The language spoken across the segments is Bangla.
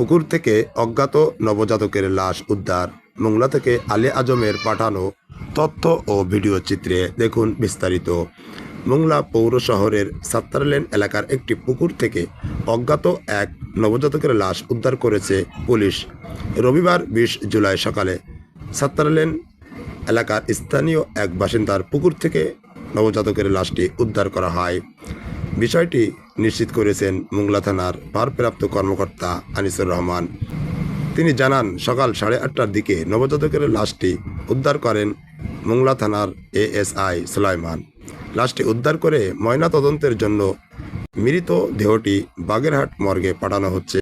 পুকুর থেকে অজ্ঞাত নবজাতকের লাশ উদ্ধার। মোংলা থেকে আলী আজমের পাঠানো তথ্য ও ভিডিও চিত্রে দেখুন বিস্তারিত। মোংলা পৌর শহরের সাত্তারলেন এলাকার একটি পুকুর থেকে অজ্ঞাত এক নবজাতকের লাশ উদ্ধার করেছে পুলিশ। রবিবার বিশ জুলাই সকালে সাত্তারলেন এলাকার স্থানীয় এক বাসিন্দার পুকুর থেকে নবজাতকের লাশটি উদ্ধার করা হয়। বিষয়টি নিশ্চিত করেছেন মোংলা থানার ভারপ্রাপ্ত কর্মকর্তা আনিসুর রহমান। তিনি জানান, সকাল সাড়ে আটটার দিকে নবজাতকের লাশটি উদ্ধার করেন মোংলা থানার এএসআই সুলাইমান। লাশটি উদ্ধার করে ময়না তদন্তের জন্য মৃত দেহটি বাগেরহাট মর্গে পাঠানো হচ্ছে।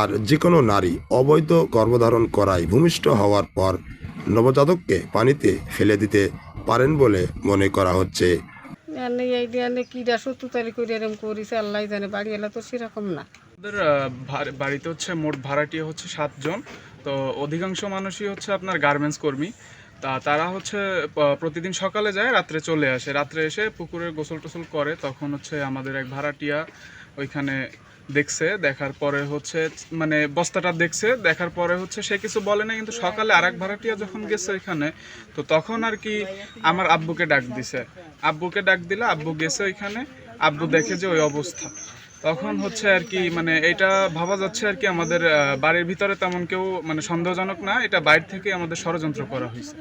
আর যে কোনো নারী অবৈধ গর্ভধারণ করায় ভূমিষ্ঠ হওয়ার পর নবজাতককে পানিতে ফেলে দিতে পারেন বলে মনে করা হচ্ছে। এরম আল্লাহ বাড়ি এলা তো সেরকম না। বাড়িতে হচ্ছে মোট ভাড়াটিয়া হচ্ছে সাতজন। তো অধিকাংশ মানুষই হচ্ছে আপনার গার্মেন্টস কর্মী। তা তারা হচ্ছে প্রতিদিন সকালে যায়, রাত্রে চলে আসে। রাত্রে এসে পুকুরে গোসল টোসল করে, তখন হচ্ছে আমাদের এক ভাড়াটিয়া ওইখানে দেখছে, দেখার পরে হচ্ছে মানে বস্তাটা দেখছে, দেখার পরে হচ্ছে সে কিছু বলে না কিন্তু সকালে আরেক ভাড়াটিয়া যখন গেছে ওইখানে, তো তখন আর কি আমার আব্বুকে ডাক দিছে। আব্বুকে ডাক দিলে আব্বু গেছে ওইখানে, আব্বু দেখে যে ওই অবস্থা। তখন হচ্ছে আর কি মানে এটা ভাবা যাচ্ছে আর কি, আমাদের বাড়ির ভিতরে তেমন কেউ মানে সন্দেহজনক না, এটা বাইরে থেকে আমাদের ষড়যন্ত্র করা হয়েছে।